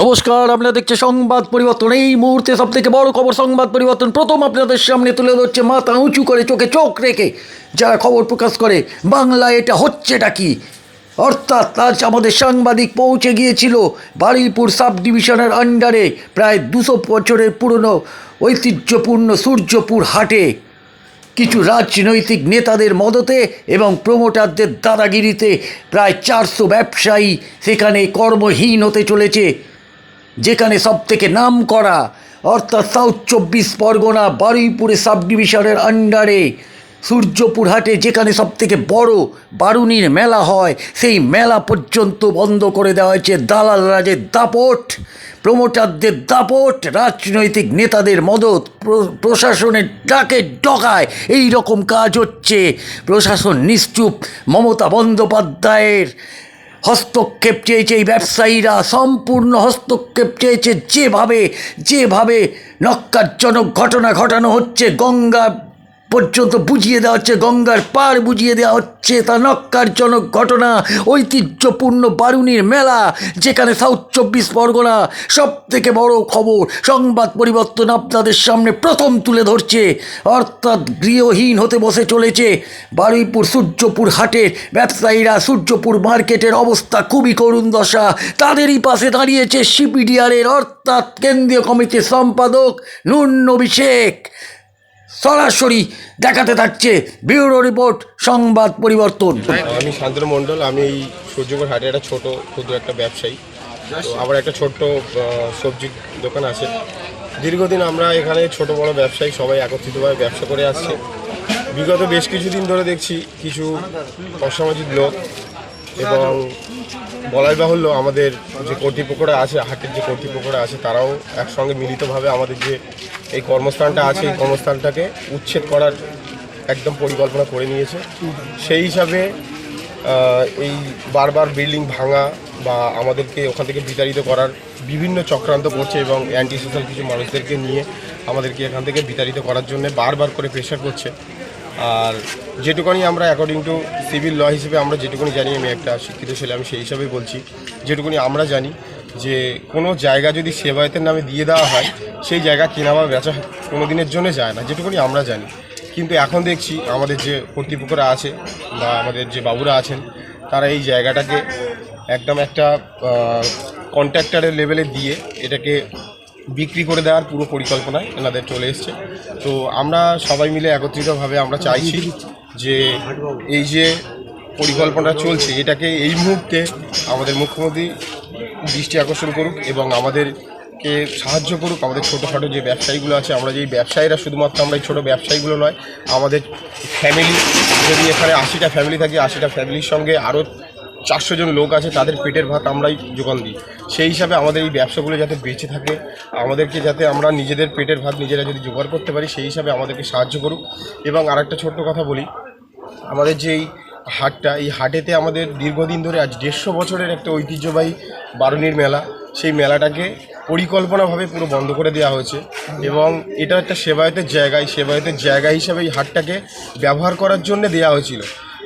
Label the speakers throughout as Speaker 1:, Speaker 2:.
Speaker 1: নমস্কার, আপনারা দেখছে সংবাদ পরিবর্তন। এই মুহূর্তে সব থেকে বড় খবর, সংবাদ পরিবর্তন প্রথম আপনাদের সামনে তুলে ধরছে, মাথা উঁচু করে চোখে চোখ রেখে যারা খবর প্রকাশ করে বাংলায় এটা হচ্ছেটা কি? অর্থাৎ আজ আমাদের সাংবাদিক পৌঁছে গিয়েছিল বারুইপুর সাব ডিভিশনের আন্ডারে প্রায় দুশো বছরের পুরনো, ঐতিহ্যপূর্ণ সূর্যপুর হাটে। কিছু রাজনৈতিক নেতাদের মদতে এবং প্রমোটারদের দাদাগিরিতে প্রায় চারশো ব্যবসায়ী সেখানে কর্মহীন হতে চলেছে। যেখানে সব থেকে নাম করা, অর্থাৎ সাউথ চব্বিশ পরগনা বারুইপুরে সাব ডিভিশনের আন্ডারে সূর্যপুর হাটে যেখানে সব থেকে বড় বারুনির মেলা হয়, সেই মেলা পর্যন্ত বন্ধ করে দেওয়া হয়েছে দালাল রাজের দাপট, প্রমোটারদের দাপট, রাজনৈতিক নেতাদের মদত, প্র- প্রশাসনের ডাকে ডকায় এই রকম কাজ হচ্ছে। প্রশাসন নিশ্চুপ মমতা বন্দ্যোপাধ্যায়ের হস্তক্ষেপ চেয়েছে এই ব্যবসায়ীরা সম্পূর্ণ হস্তক্ষেপ চেয়েছে যেভাবে যেভাবে নক্কারজনক ঘটনা ঘটানো হচ্ছে গঙ্গা পর্যন্ত বুঝিয়ে দেওয়া হচ্ছে, গঙ্গার পার বুঝিয়ে দেওয়া হচ্ছে, তা নক্কারজনক ঘটনা, ঐতিহ্যপূর্ণ বারুনির মেলা, যেখানে সাউথ চব্বিশ পরগনা সব থেকে বড় খবর, সংবাদ পরিবর্তন আপনাদের সামনে প্রথম তুলে ধরছে, অর্থাৎ গৃহহীন হতে বসে চলেছে বারুইপুর সূর্যপুর হাটের ব্যবসায়ীরা। সূর্যপুর মার্কেটের অবস্থা খুবই করুণ দশা, তাদেরই পাশে দাঁড়িয়েছে সিপিডিআরের, অর্থাৎ কেন্দ্রীয় কমিটির সম্পাদক নুন অভিষেক সরাসরি দেখাতে থাকছে ব্যুরো রিপোর্ট, সংবাদ পরিবর্তন।
Speaker 2: আমি শান্তনু মণ্ডল, আমি এই সূর্যপুর হাটে একটা ছোট ক্ষুদ্র একটা ব্যবসায়ী। তো আমার একটা ছোট্ট সবজির দোকান আছে। দীর্ঘদিন আমরা এখানে ছোট, বড় ব্যবসায়ী, সবাই একত্রিতভাবে ব্যবসা করে আসছে। বিগত বেশ কিছুদিন ধরে দেখছি কিছু অসামাজিক লোক এবং বলাই বাহুল্য আমাদের যে কর্তৃপক্ষরা আছে, হাটের যে কর্তৃপক্ষরা আছে, তারাও একসঙ্গে মিলিতভাবে আমাদের যে এই কর্মস্থানটা আছে, এই কর্মস্থানটাকে উচ্ছেদ করার একদম পরিকল্পনা করে নিয়েছে। সেই হিসাবে এই বারবার বিল্ডিং ভাঙা বা আমাদেরকে ওখান থেকে বিতাড়িত করার বিভিন্ন চক্রান্ত করছে এবং অ্যান্টি সোশ্যাল কিছু মানুষদেরকে নিয়ে আমাদেরকে এখান থেকে বিতাড়িত করার জন্য বারবার করে প্রেশার করছে। আর যেটুকুনি আমরা অ্যাকর্ডিং টু সিভিল ল হিসেবে আমরা যেটুকুনি জানি, আমি একটা শিক্ষিত ছেলে, আমি সেই হিসাবেই বলছি, যেটুকুনি আমরা জানি যে কোনো জায়গা যদি সেবায়তের নামে দিয়ে দেওয়া হয়, সেই জায়গা কেনা বা বেচা কোনো দিনের জন্য যায় না, যেটুকুনি আমরা জানি। কিন্তু এখন দেখছি আমাদের যে কর্তৃপক্ষরা আছে বা আমাদের যে বাবুরা আছেন, তারা এই জায়গাটাকে একদম একটা কন্ট্রাক্টারের লেভেলে দিয়ে এটাকে বিক্রি করে দেওয়ার পুরো পরিকল্পনায় এনাদের চলে এসছে। তো আমরা সবাই মিলে একত্রিতভাবে আমরা চাইছি যে এই যে পরিকল্পনা চলছে, এটাকে এই মুহূর্তে আমাদের মুখ্যমন্ত্রী দৃষ্টি আকর্ষণ করুক এবং আমাদেরকে সাহায্য করুক, আমাদের ছোটোখাটো যে ব্যবসায়ীগুলো আছে, আমরা যেই ব্যবসায়ীরা শুধুমাত্র আমরা এই ছোটো ব্যবসায়ীগুলো নয়, আমাদের ফ্যামিলি যদি এখানে আশিটা ফ্যামিলি থাকে, আশিটা ফ্যামিলির সঙ্গে আরও চারশো জন লোক আছে, তাদের পেটের ভাত আমরাই যোগান দিই। সেই হিসাবে আমাদের এই ব্যবসাগুলো যাতে বেঁচে থাকে, আমাদেরকে যাতে আমরা নিজেদের পেটের ভাত নিজেরা যদি জোগাড় করতে পারি, সেই হিসাবে আমাদেরকে সাহায্য করুক। এবং আরেকটা ছোট্ট কথা বলি, আমাদের যে এই হাটটা, এই হাটেতে আমাদের দীর্ঘদিন ধরে আজ দেড়শো বছরের একটা ঐতিহ্যবাহী বারুনির মেলা। সেই মেলাটাকে পরিকল্পনাভাবে পুরো বন্ধ করে দেওয়া হয়েছে এবং এটা একটা সেবায়তের জায়গা। এই সেবায়তের জায়গা হিসাবে এই হাটটাকে ব্যবহার করার জন্য দেওয়া হয়েছিল।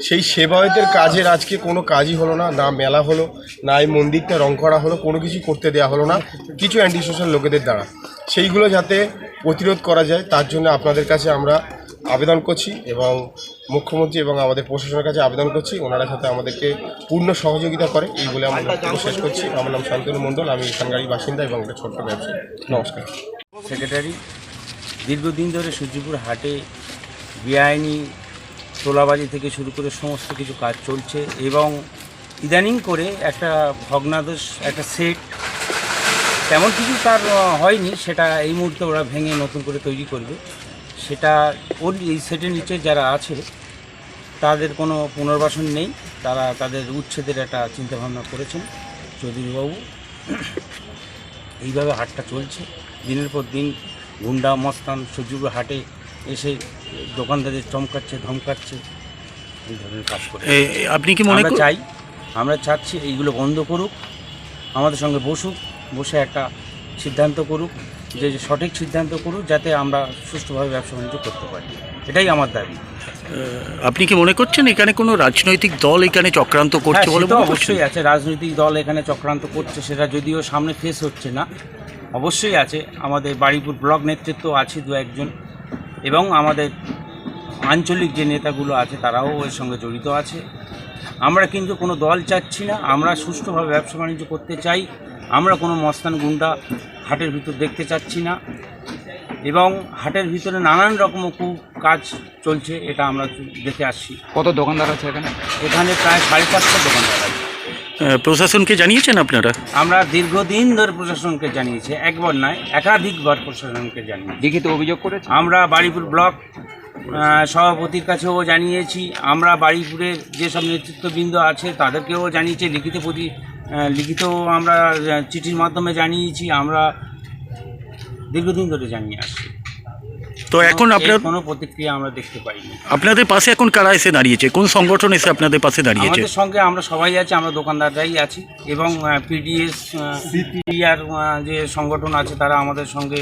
Speaker 2: সেই সেবায়তের কাজের আজকে কোনো কাজই হলো না না মেলা হলো, না এই মন্দিরটা রং করা হলো, কোনো কিছু করতে দেওয়া হলো না, কিছু অ্যান্টি সোশ্যাল লোকেদের দ্বারা। সেইগুলো যাতে প্রতিরোধ করা যায়, তার জন্য আপনাদের কাছে আমরা আবেদন করছি এবং মুখ্যমন্ত্রী এবং আমাদের প্রশাসনের কাছে আবেদন করছি। ওনারা সাথে আমাদেরকে পূর্ণ সহযোগিতা করে এই বলে আমরা শেষ করছি। আমার নাম শান্তনু মণ্ডল আমি এখানকারই বাসিন্দা এবং একটা ছোট্ট ব্যবসায়ী। নমস্কার।
Speaker 3: সেক্রেটারি দীর্ঘদিন ধরে সূর্যপুর হাটে বেআইনি তোলাবাজি থেকে শুরু করে সমস্ত কিছু কাজ চলছে এবং ইদানিং করে একটা ভগ্নাদোষ একটা সেট তেমন কিছু তার হয়নি সেটা এই মুহূর্তে ওরা ভেঙে নতুন করে তৈরি করবে। সেটা ওর এই সেটের নিচে যারা আছে তাদের কোনো পুনর্বাসন নেই। তারা তাদের উচ্ছেদের একটা চিন্তাভাবনা করেছেন। চৌধুরীবাবু এইভাবে হাটটা চলছে। দিনের পর দিন গুন্ডা মস্তান সজীব হাটে এসে দোকানদারদের চমকাচ্ছে ধমকাচ্ছে এই ধরনের কাজ করে।
Speaker 1: আপনি কি মনে
Speaker 3: আমরা চাই আমরা চাচ্ছি এইগুলো বন্ধ করুক আমাদের সঙ্গে বসুক বসে একটা সিদ্ধান্ত করুক। যে যে সঠিক সিদ্ধান্ত করুক যাতে আমরা সুষ্ঠুভাবে ব্যবসা বাণিজ্য করতে পারি। এটাই আমার দাবি।
Speaker 1: আপনি কি মনে করছেন এখানে কোনো রাজনৈতিক দল এখানে চক্রান্ত করছে
Speaker 3: হ্যাঁ,
Speaker 1: বলে
Speaker 3: তো অবশ্যই আছে রাজনৈতিক দল এখানে চক্রান্ত করছে সেটা যদিও সামনে ফেস হচ্ছে না। অবশ্যই আছে আমাদের বাড়িপুর ব্লক নেতৃত্ব আছে দু একজন এবং আমাদের আঞ্চলিক যে নেতাগুলো আছে তারাও এর সঙ্গে জড়িত আছে। আমরা কিন্তু কোনো দল চাচ্ছি না আমরা সুষ্ঠুভাবে ব্যবসা বাণিজ্য করতে চাই আমরা কোনো মস্তান গুন্ডা হাটের ভিতর দেখতে চাচ্ছি না। এবং হাটের ভিতরে নানান রকম কু কাজ চলছে এটা আমরা দেখে আসছি।
Speaker 4: কত দোকানদার আছে এখানে?
Speaker 3: এখানে প্রায় সাড়ে চারশো দোকানদার আছে।
Speaker 1: প্রশাসনকে জানিয়েছেন আপনারা?
Speaker 3: আমরা দীর্ঘদিন ধরে প্রশাসনকে জানিয়েছি একবার নয় একাধিকবার প্রশাসনকে জানিয়েছি।
Speaker 4: লিখিত অভিযোগ করেছে
Speaker 3: আমরা বাড়িপুর ব্লক সভাপতির কাছেও জানিয়েছি আমরা বাড়িপুরের যেসব নেতৃত্ববৃন্দ আছে তাদেরকেও জানিয়েছি লিখিত প্রতি লিখিত আমরা চিঠির মাধ্যমে জানিয়েছি আমরা দীর্ঘদিন ধরে জানিয়ে আসছি।
Speaker 1: তো এখন আপনার
Speaker 3: কোনো প্রতিক্রিয়া আমরা দেখতে পাইনি।
Speaker 1: আপনাদের পাশে এখন কারা এসে দাঁড়িয়েছে? কোন সংগঠন এসে আপনাদের পাশে দাঁড়িয়েছে?
Speaker 3: আমাদের সঙ্গে আমরা সবাই আছি আমরা দোকানদাররাই আছি এবং পিডিএস সিপিআর যে সংগঠন আছে তারা আমাদের সঙ্গে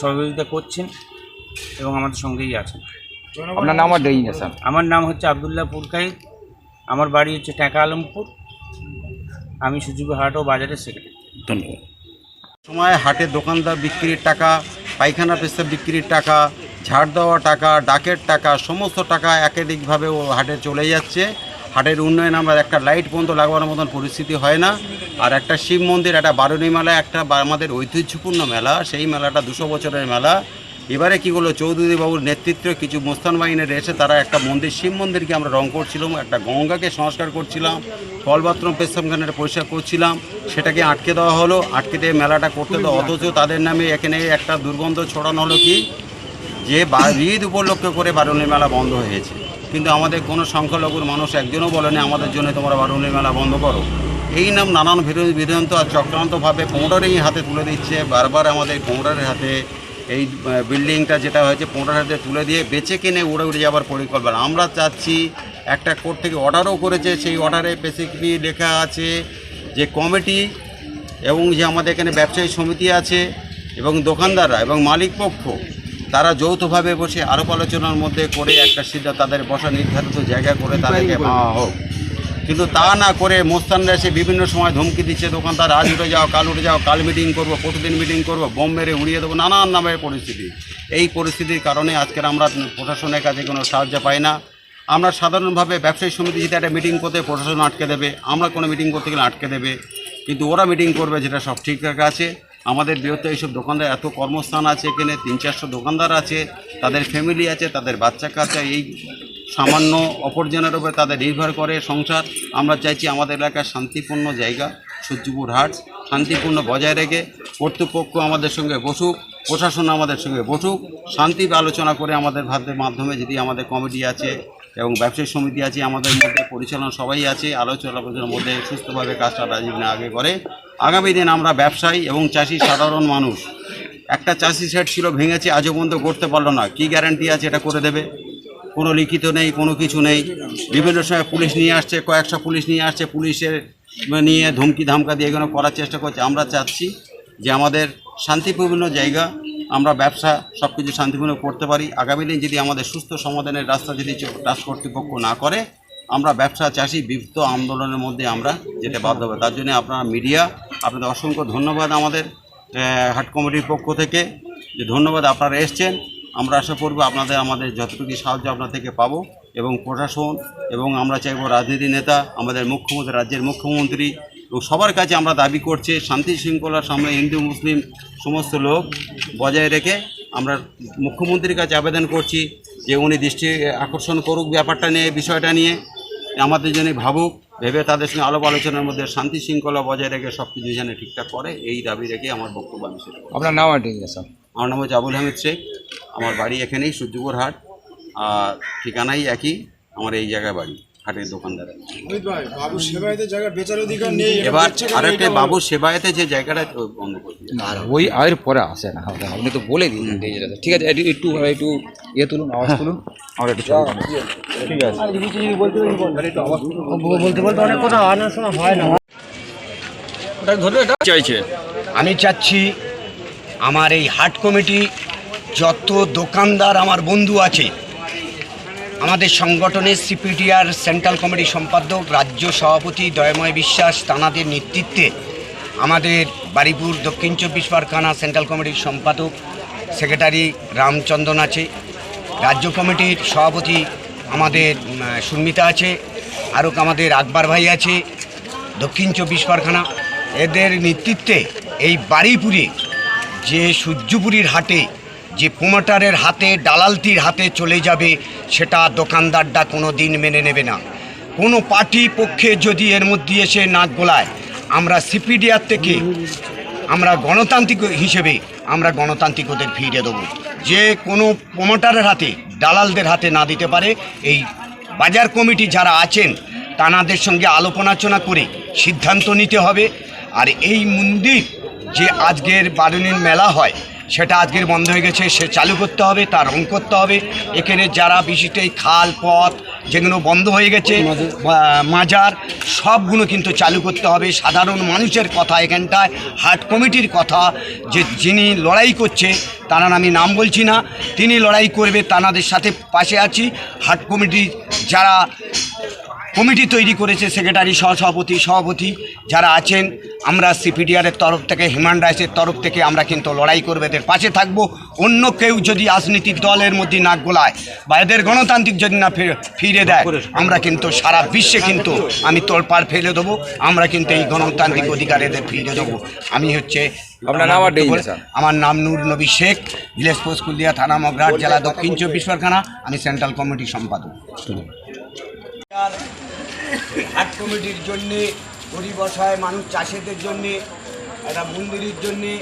Speaker 3: সহযোগিতা করছেন এবং আমাদের সঙ্গেই আছেন।
Speaker 4: আপনার নাম
Speaker 3: আমার নাম হচ্ছে আবদুল্লাহ পুরকাই আমার বাড়ি হচ্ছে টাকা আলমপুর। আমি সুযোগ হাট ও বাজারের সেক্রেটারি
Speaker 1: ধন্যবাদ।
Speaker 5: সময় হাটের দোকানদার বিক্রির টাকা পায়খানা পেশাব বিক্রির টাকা ঝাড় দেওয়া টাকা ডাকের টাকা সমস্ত টাকা একাধিকভাবে ও হাটে চলে যাচ্ছে। হাটের উন্নয়ন আমরা একটা লাইট পর্যন্ত লাগানোর মতন পরিস্থিতি হয় না। আর একটা শিব মন্দির একটা বারুণী মেলা একটা আমাদের ঐতিহ্যপূর্ণ মেলা সেই মেলাটা দুশো বছরের মেলা। এবারে কি হলো চৌধুরী বাবুর নেতৃত্বে কিছু মোস্তান বাহিনীর এসে তারা একটা মন্দির, শিব মন্দিরকে আমরা রং করছিলাম, একটা গঙ্গাকে সংস্কার করছিলাম কল বাথরুম পেশামখানের পরিষ্কার করছিলাম, সেটাকে আটকে দেওয়া হলো, আটকে দিয়ে মেলাটা করতে দেওয়া, অথচ তাদের নামে এখানে একটা দুর্গন্ধ ছড়ানো হলো কি? যে ঈদ উপলক্ষ করে বারুণী মেলা বন্ধ হয়েছে কিন্তু আমাদের কোনো সংখ্যালঘুর মানুষ একজনও বলেনি আমাদের জন্য তোমরা বারুণী মেলা বন্ধ করো। এই নাম নানান বিরোধী বিধান্ত আর চক্রান্তভাবে পৌঁডারেই হাতে তুলে দিচ্ছে বারবার আমাদের পৌঁডারের হাতে এই বিল্ডিংটা যেটা হয়েছে পৌঁডার হাতে তুলে দিয়ে বেঁচে কিনে উড়ে উড়ে যাওয়ার পরিকল্পনা। আমরা চাচ্ছি একটা কোর্ট থেকে অর্ডারও করেছে সেই অর্ডারে বেসিকলি লেখা আছে যে কমিটি এবং যে আমাদের এখানে ব্যবসায়ী সমিতি আছে এবং দোকানদাররা এবং মালিক পক্ষ তারা যৌথভাবে বসে আরোপ আলোচনার মধ্যে করে একটা সিদ্ধান্ত তাদের বসা নির্ধারিত জায়গা করে তাদেরকে পাওয়া হোক। কিন্তু তা না করে মোস্তানরা এসে বিভিন্ন সময় ধমকি দিচ্ছে, দোকানদার আজ উঠে যাও, কাল উঠে যাও, কাল মিটিং করব, প্রতিদিন মিটিং করব, বোম মেরে উড়িয়ে দেবো, নানান নামের পরিস্থিতি। এই পরিস্থিতির কারণে আজকের আমরা প্রশাসনের কাছে কোনো সাহায্য পাই না। আমরা সাধারণভাবে ব্যবসায়ী সমিতি যদি একটা মিটিং করতে প্রশাসন আটকে দেবে, আমরা কোনো মিটিং করতে গেলে আটকে দেবে, কিন্তু ওরা মিটিং করবে যেটা সব ঠিকঠাক আছে। আমাদের বৃহত্তর এইসব দোকানদার, এত কর্মস্থান আছে এখানে, তিন চারশো দোকানদার আছে, তাদের ফ্যামিলি আছে, তাদের বাচ্চা কাচ্চা, এই সামান্য অপরজনের উপরে তাদের নির্ভর করে সংসার। আমরা চাইছি আমাদের এলাকার শান্তিপূর্ণ জায়গা, সূর্যপুর হাট, শান্তিপূর্ণ বজায় রেখে কর্তৃপক্ষ আমাদের সঙ্গে বসুক, প্রশাসন আমাদের সঙ্গে বসুক, শান্তি আলোচনা করে আমাদের ভাতের মাধ্যমে যদি আমাদের কমিটি আছে এবং ব্যবসায়ী সমিতি আছে, আমাদের মধ্যে পরিচালনা সবাই আছে, আলোচনা আলোচনার মধ্যে সুস্থভাবে কাজটা রাজীব না আগে করে। আগামী দিন আমরা ব্যবসায়ী এবং চাষি সাধারণ মানুষ। একটা চাষি সেট ছিল, ভেঙেছে, আজও পর্যন্ত করতে পারল না। কি গ্যারান্টি আছে এটা করে দেবে? কোনো লিখিত নেই, কোনো কিছু নেই। বিভিন্ন সময় পুলিশ নিয়ে আসছে, কয়েকশো পুলিশ নিয়ে আসছে, পুলিশের নিয়ে ধমকি ধামকা দিয়ে এগুলো করার চেষ্টা করছে। আমরা চাচ্ছি যে আমাদের শান্তিপূর্ণ জায়গা, আমরা ব্যবসা সব কিছু শান্তিপূর্ণ করতে পারি। আগামী দিন যদি আমাদের সুস্থ সমাধানের রাস্তা যদি রাজ কর্তৃপক্ষ না করে, আমরা ব্যবসা চাষি বিভক্ত আন্দোলনের মধ্যে আমরা যেতে বাধ্য হবে। তার জন্য আপনারা মিডিয়া, আপনাদের অসংখ্য ধন্যবাদ আমাদের হাট কমিটির পক্ষ থেকে। যে ধন্যবাদ আপনারা এসছেন। আমরা আশা করব আপনাদের আমাদের যতটুকু সাহায্য আপনার থেকে পাবো এবং প্রশাসন এবং আমরা চাইব রাজনীতি নেতা আমাদের মুখ্যমন্ত্রী রাজ্যের মুখ্যমন্ত্রী এবং সবার কাছে আমরা দাবি করছি শান্তি শৃঙ্খলার সামনে হিন্দু মুসলিম সমস্ত লোক বজায় রেখে আমরা মুখ্যমন্ত্রীর কাছে আবেদন করছি যে উনি দৃষ্টি আকর্ষণ করুক ব্যাপারটা নিয়ে বিষয়টা নিয়ে আমাদের জন্য ভাবুক ভেবে তাদের সঙ্গে আলাপ আলোচনার মধ্যে শান্তি শৃঙ্খলা বজায় রেখে সব কিছু যেন ঠিকঠাক করে এই দাবি রেখে আমার বক্তব্য আমি শেষ
Speaker 4: আপনার নাম
Speaker 5: আমার নাম হচ্ছে আবুল হামিদ শেখ। আমার বাড়ি এখানেই সূর্যপুর হাট। আর ঠিকানাই একই আমার এই জায়গায় বাড়ি হাটের দোকানদার।
Speaker 6: অমিত বাবু সেবাইতে জায়গা বেচার অধিকার নেই
Speaker 5: এবার আরেকটা বাবু সেবায়েতে যে জায়গাটা বন্ধ করে দিয়েছে।
Speaker 4: আর ওই আর পরে আসে না আপনি তো বলে দিন ঠিক আছে একটু একটু ইয়ে তুলুন আওয়াজ তুলুন আমরা একটু ছবি তুলি।
Speaker 1: চাইছে।
Speaker 7: আমি চাচ্ছি আমার এই হাট কমিটি যত দোকানদার আমার বন্ধু আছে আমাদের সংগঠনের সিপিডিআর সেন্ট্রাল কমিটির সম্পাদক রাজ্য সভাপতি দয়ময় বিশ্বাস তানাদের নেতৃত্বে আমাদের বারিপুর দক্ষিণ চব্বিশ পরগনা সেন্ট্রাল কমিটির সম্পাদক সেক্রেটারি রামচন্দন আছে রাজ্য কমিটির সভাপতি আমাদের উম, সুস্মিতা আছে আরও আমাদের আকবর ভাই আছে দক্ষিণ চব্বিশ পরগনা। এদের নেতৃত্বে এই বারিপুরে যে সূর্যপুরীর হাটে যে প্রোমোটারের হাতে দালালতির হাতে চলে যাবে, সেটা দোকানদাররা কোনো দিন মেনে নেবে না। কোনো পার্টি পক্ষে যদি এর মধ্যে এসে নাক গোলায়, আমরা সিপিডিআর থেকে আমরা গণতান্ত্রিক হিসেবে আমরা গণতান্ত্রিক ওদের ফিরে দেবো। যে কোনো প্রোমোটারের হাতে, দালালদের হাতে না দিতে পারে, এই বাজার কমিটি যারা আছেন তানাদের সঙ্গে আলোচনা করে সিদ্ধান্ত নিতে হবে। আর এই মন্দির যে আজকের বারুণীর মেলা হয় সেটা আজকের বন্ধ হয়ে গেছে, সে চালু করতে হবে, তার রং করতে হবে। এখানে যারা বিশিষ্ট এই খাল, পথ যেগুলো বন্ধ হয়ে গেছে মাজার, সবগুলো কিন্তু চালু করতে হবে। সাধারণ মানুষের কথা এখানটায়, হাট কমিটির কথা, যে যিনি লড়াই করছে তার আমি নাম বলছি না। তিনি লড়াই করবে, তানাদের সাথে পাশে আছি। হাট কমিটি যারা কমিটি তৈরি করেছে, সেক্রেটারি, সহসভাপতি, সভাপতি যারা আছেন আমরা সিপিডিআরের তরফ থেকে হিউম্যান রাইটসের তরফ থেকে আমরা কিন্তু লড়াই করবে এদের পাশে থাকব। অন্য কেউ যদি রাজনীতিক দলের মধ্যে নাক গোলায় বা এদের গণতান্ত্রিক যদি না ফিরে- দেয় আমরা কিন্তু সারা বিশ্বে কিন্তু আমি তোলপাড় ফেলে দেবো। আমরা কিন্তু এই গণতান্ত্রিক অধিকার এদের ফিরে দেবো। আমি হচ্ছে
Speaker 4: আপনার নাম।
Speaker 7: আমার নাম নূর নবী শেখ ভিলেজ পোস্ট কুলিয়া থানা মগরাট জেলা দক্ষিণ চব্বিশ পরগনা। আমি সেন্ট্রাল কমিটির সম্পাদক। হাট কমিটির জন্যে পরিবসায় মানুষ চাষিদের জন্যে একটা মন্দিরের জন্যে